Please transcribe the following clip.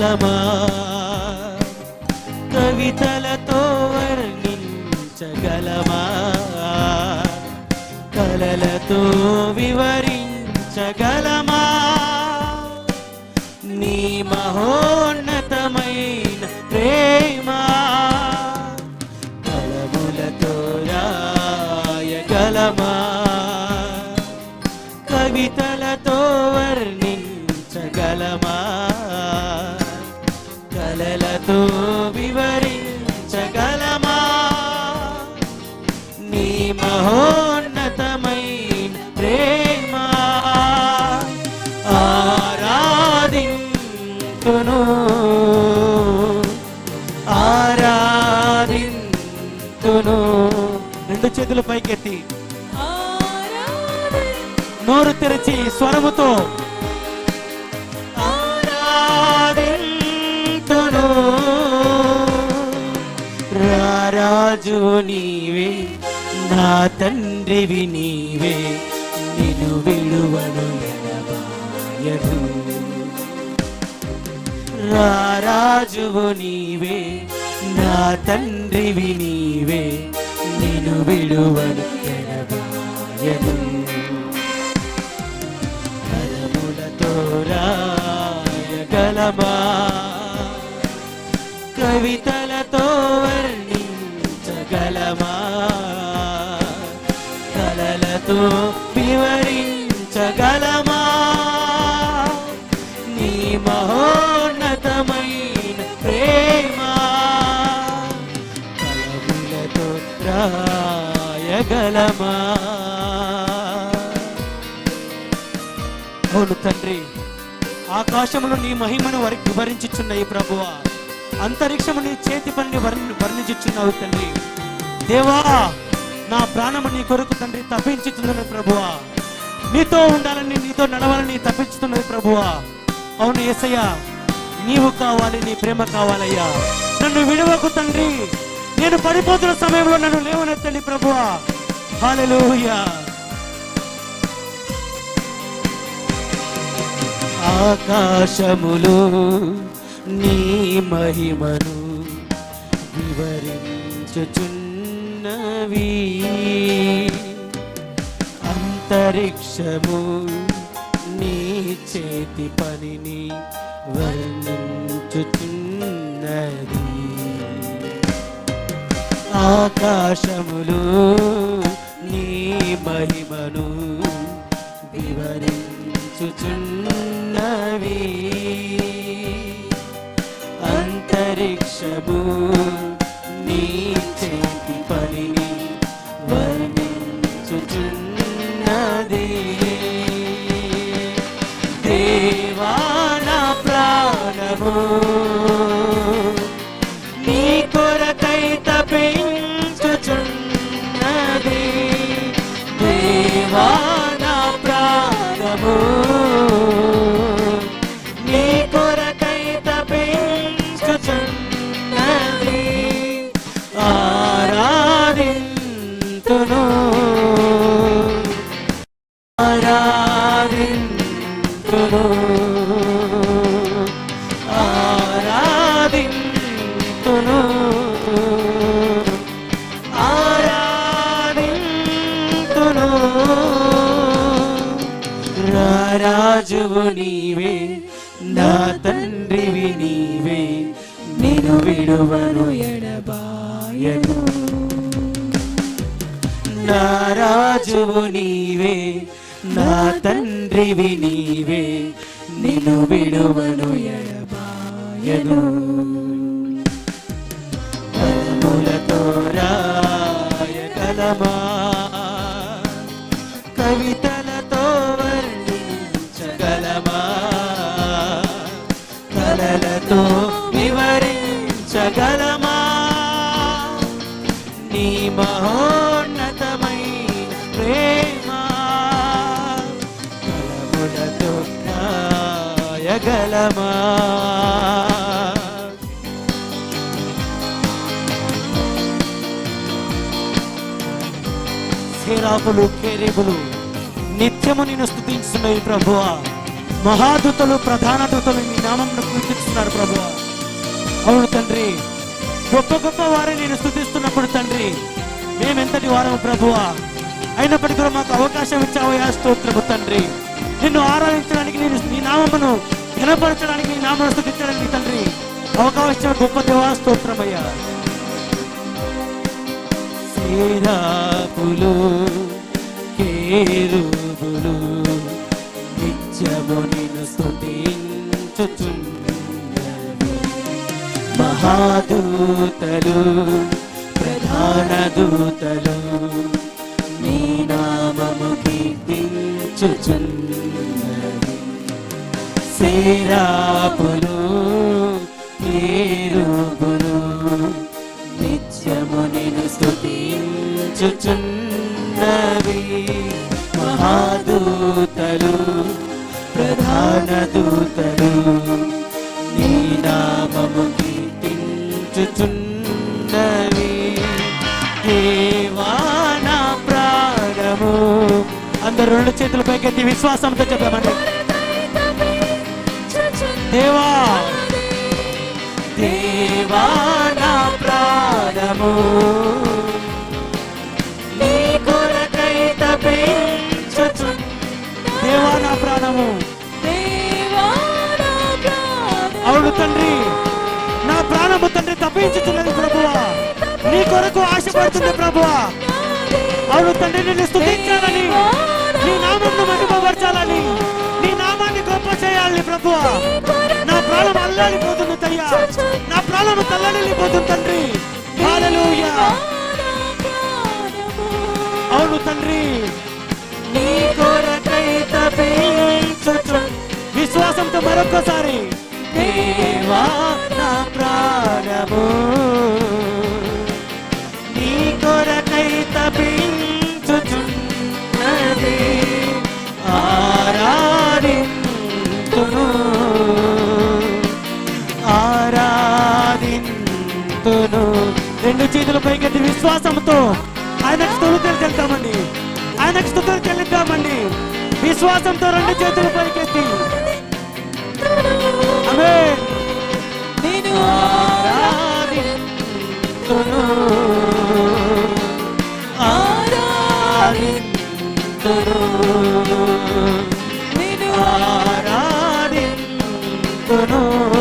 కాలమా? కవితలతో వర్ణించగలమా? కలలతో వివరించగలమా? నీ మహోన్నతమైన ప్రేమ? కలములతో రాయగలమా? కవితలతో వర్ణించగలమా చేతులు పైకెత్తి. నోరు తెరిచి స్వరముతో. రారాజు నీవే నా తండ్రివి నీవే నిన్ను విలువను ఎడబాయను. రారాజువు నీవే నా తండ్రివి నీవే నేను విడువను ఎడబాయను కలములతో రాయగలమా కవిత అవును తండ్రి. ఆకాశములు నీ మహిమను వరి- వివరించుచున్నాయి ప్రభువ. అంతరిక్షము నీ చేతి పనిని వర్ణి వర్ణించుచున్నావు తండ్రి. దేవా నా ప్రాణము నీ కొరకు తండ్రి తప్పించుతున్నది ప్రభువ. నీతో ఉండాలని నీతో నడవాలని తప్పించుతున్నది ప్రభువ. అవును ఏసయ్యా నీవు కావాలి నీ ప్రేమ కావాలయ్యా. నన్ను విడవకు తండ్రి. నేను పడిపోతున్న సమయంలో నన్ను లేవనెత్తండి ప్రభువా. హాలెలూయా ఆకాశములు నీ మహిమను వివరించుచున్నవి. అంతరిక్షము నీ చేతి పనిని వర్ణించుచున్నది. ఆకాశములు నీ మహిమను వివరించుచున్నవి అంతరిక్షము నీ రాజువు నీవే నా తండ్రివి నీవే నేను విడువను ఎడబాయను. నా రాజువు నీవే నా తండ్రివి నీవే నిన్ను విడువను ఎడబాయను. కలములతో రాయగలమా కవితలతో రాయగలమా సేరాపులు కేరేపులు నిత్యము నేను స్థుతించున్నాయి ప్రభువ. మహాదూతలు ప్రధాన దూతలు నీ నామంను కీర్తిస్తున్నారు ప్రభువ. అవును తండ్రి గొప్ప గొప్ప వారిని నేను స్థుతిస్తున్నప్పుడు తండ్రి మేమెంతటి వారము ప్రభువ. అయినప్పటికీ కూడా మాకు అవకాశం ఇచ్చావయ్యా స్తోత్రము తండ్రి. నిన్ను ఆరాధించడానికి నేను నీ నామమును ఘనపరచడానికి నీ నామను స్థుతించడానికి తండ్రి. అవకాశం గొప్ప దేవా స్తోత్రమయ్యా. సేరాపులు కేరుబులు నిత్యము నిన్ను స్తుతించుచున్నవి మహాదూతలు ప్రధాన దూతలు నీ నామము కీర్తించుచున్న సేరాపులు కేరుబులు నిత్యము నేను స్థుతించుచున్నవి మహాదూతలు ప్రధాన దూతలు నీ నామము కీర్తించుచున్నవి. దేవాన ప్రాణము. అందరు రెండు చేతుల పైకెత్తి విశ్వాసంతో చెప్పామండి దేవా. దేవా నా ప్రాణము. నీ కొరకై తపించుచు దేవా నా ప్రాణము. అవును తండ్రి. నా ప్రాణము తండ్రి తప్పించుతున్నది ప్రభువా. నీ కొరకు ఆశపడుతుంది ప్రభువా. అవును తండ్రి నిన్ను స్తుతించాలని. నీ నామంను మహిమపరచాలని. నీ నామాన్ని చేయాలని ప్రభువా నా ప్రాణం అల్లాడిపోతుంది తయ్యా. నా ప్రాణం తల్లడిల్లిపోతుంది తండ్రి. అవును తండ్రి. నీ విశ్వాసంతో మరొకసారి దేవా నా ప్రాణము. నీ కొరకై తపించుచున్నది చేతుల పైకెత్తి విశ్వాసంతో ఆయనకు స్థుతులు చెల్లిద్దామండి ఆయనకు స్థుతులు చెల్లిద్దామండి. విశ్వాసంతో రెండు చేతుల పైకెత్తి. ఆరాధింతును. ఆరాధింతును. ఆరాధింతును.